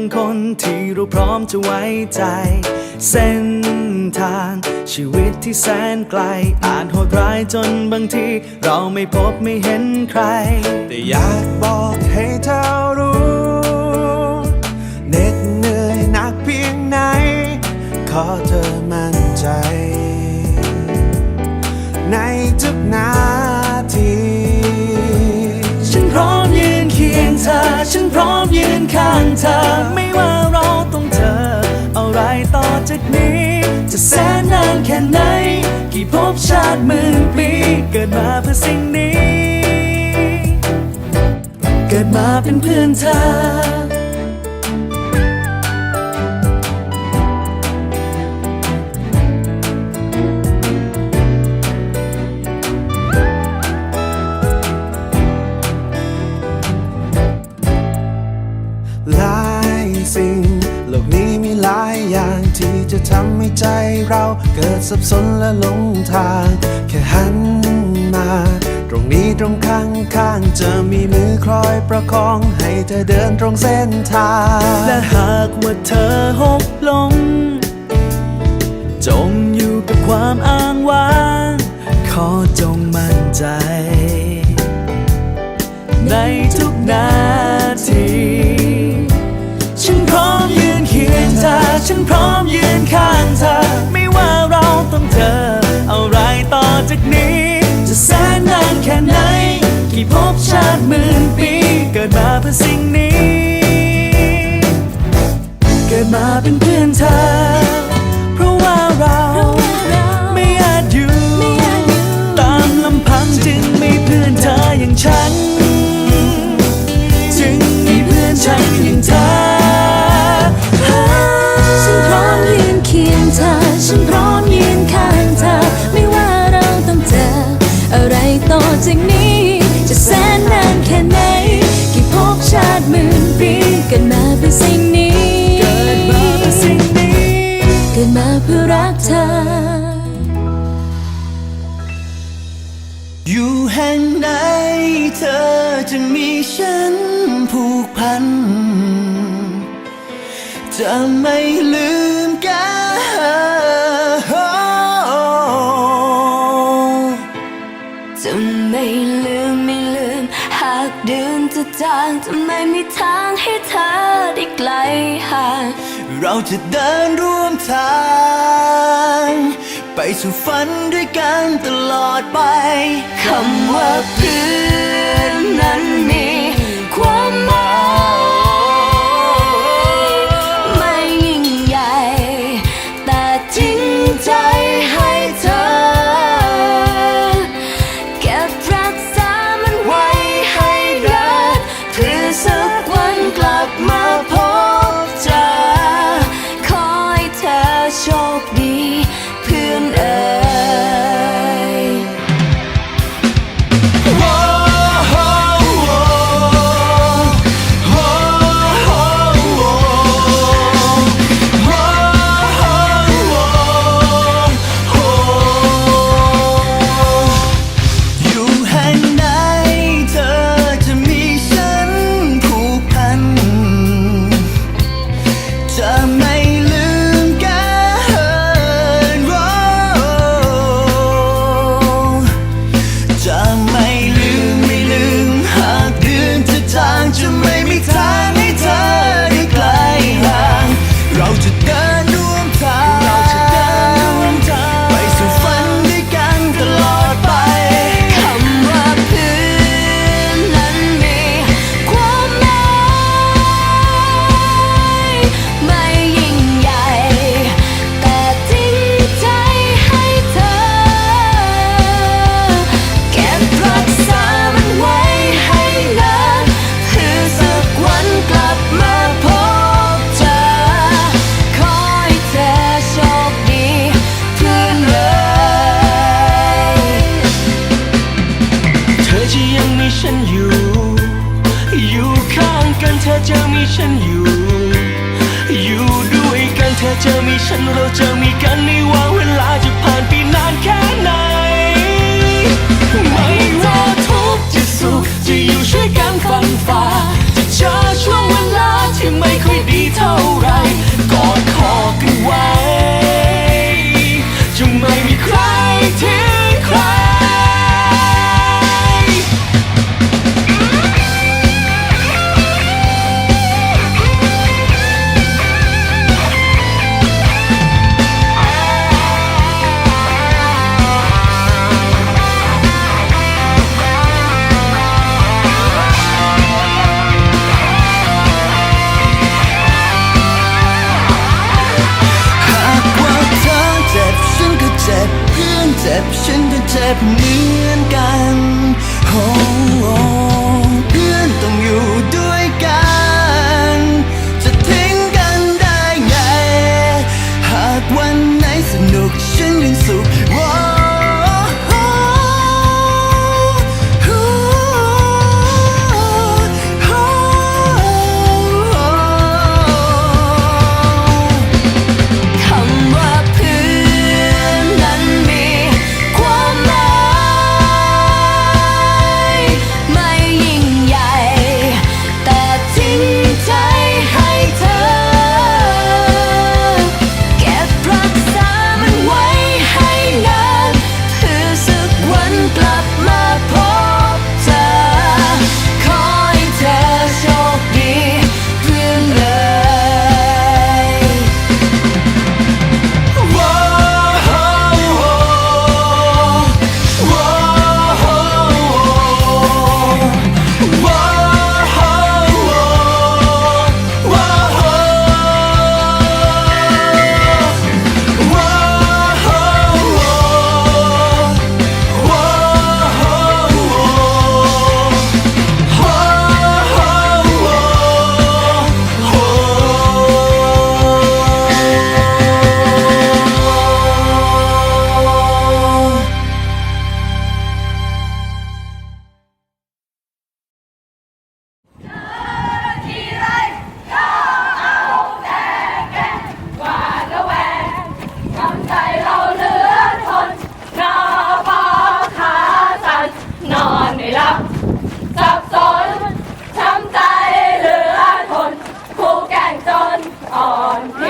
างคนที่เราพร้อมจะไว้ใจ เส้นทางชีวิตที่แสนไกล อาจโหดร้ายจนบางที เราไม่พบไม่เห็นใคร แต่อยากบอกให้เธอรู้ กี่ภพชาติหมื่นปี เกิดมาเพื่อสิ่งนี้ เกิดมาเป็นเพื่อนเธอ ใจเราเกิดสับสนและหลงทาง แค่หันมา ตรงนี้ตรงข้างข้างจะมีมือคอยประคองให้เธอเดินตรงเส้นทาง และหากว่าเธอหกลง จมอยู่กับความอ้างว้าง ขอจงมั่นใจ ใน จะมีฉันผูกพัน จะไม่ลืมกันจะไม่ลืมไม่ลืม หากเดินจะจางจะไม่มีทางให้เธอได้ไกลห่างเราจะเดินร่วมทาง ไปสู่ฝันด้วยกันตลอดไปคำว่าเพื่อ เจ็บฉันก็เจ็บเหมือนกัน oh, oh. on.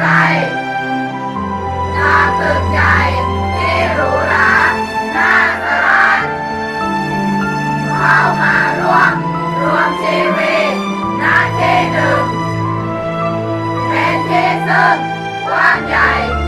ไกล จากตึกใหญ่ที่หรูหราน่าสลานเข้ามาร่วมรวมชีวิตาทีหนึ่งเป็นที่ซึ่งกว้างใหญ่